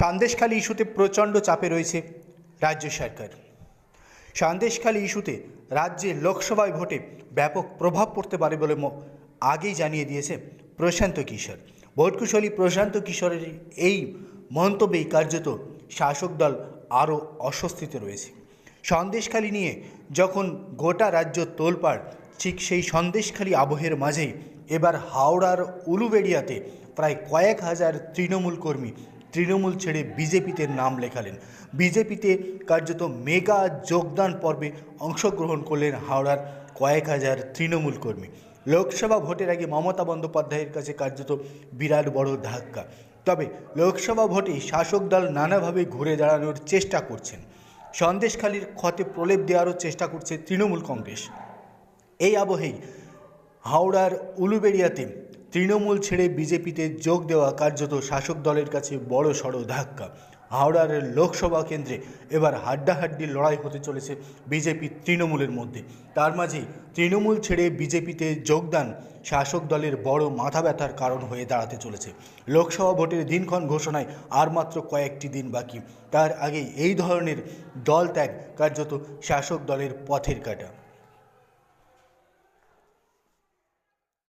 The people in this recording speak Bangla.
সন্দেশখালী ইস্যুতে প্রচণ্ড চাপে রয়েছে রাজ্য সরকার। সন্দেশখালী ইস্যুতে রাজ্যে লোকসভায় ভোটে ব্যাপক প্রভাব পড়তে পারে বলে আগেই জানিয়ে দিয়েছে প্রশান্ত কিশোর। ভোটকুশলী প্রশান্ত কিশোরের এই মন্তব্যেই কার্যত শাসক দল আরও অস্বস্তিতে রয়েছে। সন্দেশখালী নিয়ে যখন গোটা রাজ্য তোলপাড়, ঠিক সেই সন্দেশখালী আবহের মাঝেই এবার হাওড়ার উলুবেড়িয়াতে প্রায় কয়েক হাজার তৃণমূল কর্মী তৃণমূল ছেড়ে বিজেপিতে নাম লেখালেন। বিজেপিতে কার্যত মেগা যোগদান পর্বে অংশগ্রহণ করলেন হাওড়ার কয়েক হাজার তৃণমূল কর্মী। লোকসভা ভোটের আগে মমতা বন্দ্যোপাধ্যায়ের কাছে কার্যত বিরাট বড় ধাক্কা। তবে লোকসভা ভোটে শাসক দল নানাভাবে ঘুরে দাঁড়ানোর চেষ্টা করছেন। সন্দেশখালীর ক্ষতে প্রলেপ দেওয়ারও চেষ্টা করছে তৃণমূল কংগ্রেস। এই আবহেই হাওড়ার উলুবেড়িয়াতে তৃণমূল ছেড়ে বিজেপিতে যোগ দেওয়া কার্যত শাসক দলের কাছে বড় সড় ধাক্কা। হাওড়ার লোকসভা কেন্দ্রে এবার হাড্ডাহাড্ডি লড়াই হতে চলেছে বিজেপি তৃণমূলের মধ্যে। তার মাঝেই তৃণমূল ছেড়ে বিজেপিতে যোগদান শাসক দলের বড় মাথা ব্যথার কারণ হয়ে দাঁড়াতে চলেছে। লোকসভা ভোটের দিনক্ষণ ঘোষণায় আর মাত্র কয়েকটি দিন বাকি। তার আগেই এই ধরনের দল ত্যাগ কার্যত শাসক দলের পথের কাটা।